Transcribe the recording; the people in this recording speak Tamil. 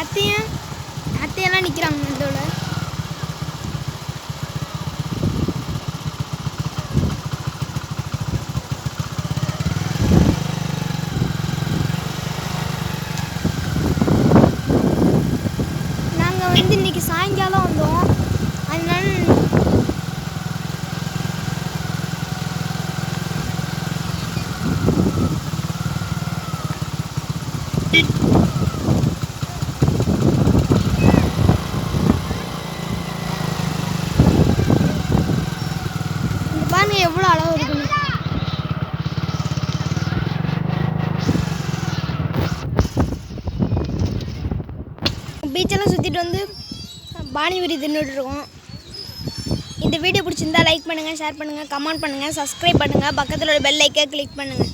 அத்தையும் அத்தையெல்லாம் நிற்கிறாங்க இதோட நாங்கள் வந்து இன்னைக்கு சாயங்காலம் வந்தோம். அதனால Thank பாருங்க எவ்வளோ அளவு இருக்குன்னு பீச்செல்லாம் சுற்றிட்டு வந்து பானிபூரி தின்னுட்டு இருக்கோம். இந்த வீடியோ பிடிச்சிருந்தா லைக் பண்ணுங்கள் ஷேர் பண்ணுங்கள் கமெண்ட் பண்ணுங்கள் சப்ஸ்கிரைப் பண்ணுங்கள் பக்கத்தில் ஒரு பெல் லைக்கை கிளிக் பண்ணுங்கள்